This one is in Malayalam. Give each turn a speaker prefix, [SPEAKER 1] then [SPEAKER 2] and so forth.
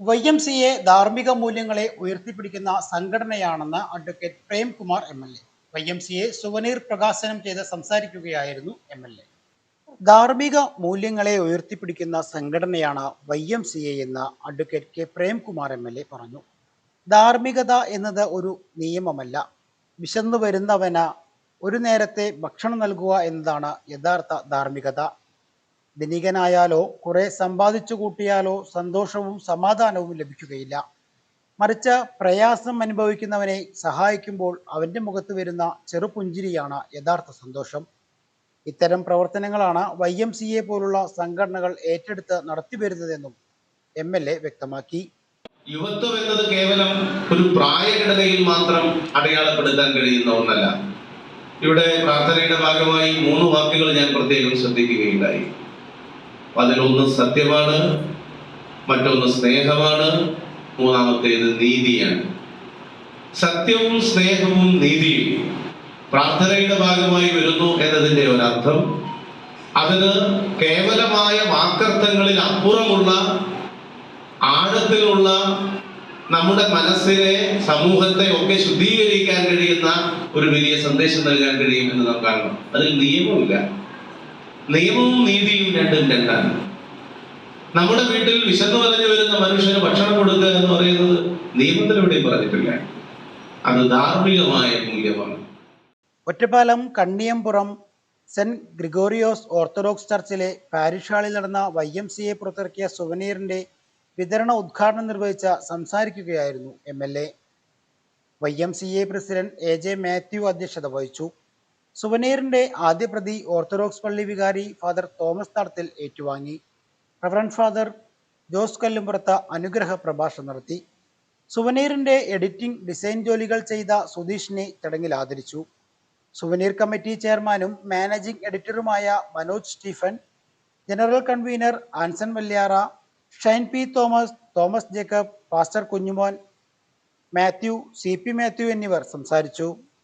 [SPEAKER 1] വൈ എം സി എ ധാർമ്മിക മൂല്യങ്ങളെ ഉയർത്തിപ്പിടിക്കുന്ന സംഘടനയാണെന്ന് advocate Premkumar M L A. Y M C A souvenir പ്രകാശനം ചെയ്ത് സംസാരിക്കുകയായിരുന്നു എം എൽ എ. ധാർമ്മിക മൂല്യങ്ങളെ ഉയർത്തിപ്പിടിക്കുന്ന സംഘടനയാണ് വൈ എം സി എ എന്ന് advocate K Premkumar M L A പറഞ്ഞു. ധാർമ്മികത എന്നത് ഒരു നിയമമല്ല. വിശന്നു വരുന്നവന് ഒരു നേരത്തെ ഭക്ഷണം നൽകുക എന്നതാണ് യഥാർത്ഥ ധാർമ്മികത. ധനികനായാലോ കുറെ സമ്പാദിച്ചു കൂട്ടിയാലോ സന്തോഷവും സമാധാനവും ലഭിക്കുകയില്ല. മറിച്ച് പ്രയാസം അനുഭവിക്കുന്നവനെ സഹായിക്കുമ്പോൾ അവന്റെ മുഖത്ത് വരുന്ന ചെറുപുഞ്ചിരിയാണ് യഥാർത്ഥ സന്തോഷം. ഇത്തരം പ്രവർത്തനങ്ങളാണ് വൈ എം സി എ പോലുള്ള സംഘടനകൾ ഏറ്റെടുത്ത് നടത്തിവരുന്നതെന്നും എം എൽ എ വ്യക്തമാക്കി.
[SPEAKER 2] യുവത്വം എന്നത് കേവലം ഒരു പ്രായഘടനയിൽ മാത്രം അടയാളപ്പെടുത്താൻ കഴിയുന്ന ഒന്നല്ല. ഇവിടെ പ്രാർത്ഥനയുടെ ഭാഗമായി മൂന്ന് വാക്കുകൾ ഞാൻ പ്രത്യേകം ശ്രദ്ധിക്കുകയുണ്ടായി. അതിലൊന്ന് സത്യമാണ് മറ്റൊന്ന് സ്നേഹമാണ് മൂന്നാമത്തേത് നീതിയാണ്. സത്യവും സ്നേഹവും നീതിയും പ്രാർത്ഥനയുടെ ഭാഗമായി വരുന്നു എന്നതിന്റെ ഒരർത്ഥം അതിന് കേവലമായ വാക്കർത്ഥങ്ങളിൽ അപ്പുറമുള്ള ആഴത്തിലുള്ള നമ്മുടെ മനസ്സിനെ സമൂഹത്തെ ഒക്കെ ശുദ്ധീകരിക്കാൻ കഴിയുന്ന ഒരു വലിയ സന്ദേശം നൽകാൻ കഴിയും എന്ന് നാം കാണണം അതിൽ നിയമമില്ല. നിയമവും നീതിയും രണ്ടും രണ്ടാണ്. നമ്മുടെ വീട്ടിൽ വിശന്നു വലഞ്ഞു വരുന്ന മനുഷ്യന് ഭക്ഷണം കൊടുക്കുക എന്ന് പറയുന്നത് നിയമത്തിലൂടെ പറഞ്ഞിട്ടില്ല. അത് ധാർമ്മികമായ മൂല്യമാണ്.
[SPEAKER 1] Ottapalam Kanniyampuram saint Gregorios Orthodox ചർച്ചിലെ parish ഹാളിൽ നടന്ന വൈ എം സി എ പുറത്തിറക്കിയ സുവനീറിന്റെ വിതരണ ഉദ്ഘാടനം നിർവഹിച്ച സംസാരിക്കുകയായിരുന്നു M L A. Y M C A president A J Mathew അധ്യക്ഷത വഹിച്ചു. സുവനീറിന്റെ ആദ്യ പ്രതി ഓർത്തഡോക്സ് പള്ളി വികാരി ഫാദർ തോമസ് തടത്തിൽ ഏറ്റുവാങ്ങി. റവറൻഡ് ഫാദർ ജോസ് കല്ലുംപുറത്ത് അനുഗ്രഹ പ്രഭാഷണം നടത്തി. സുവനീറിന്റെ എഡിറ്റിംഗ് ഡിസൈൻ ജോലികൾ ചെയ്ത സുധീഷിനെ ചടങ്ങിൽ ആദരിച്ചു. സുവനീർ കമ്മിറ്റി ചെയർമാനും managing എഡിറ്ററുമായ Manoj Stephen general convener Anson Valyara Shine P Thomas Thomas Jacob pastor Kunjumon Mathew C P Mathew എന്നിവർ സംസാരിച്ചു.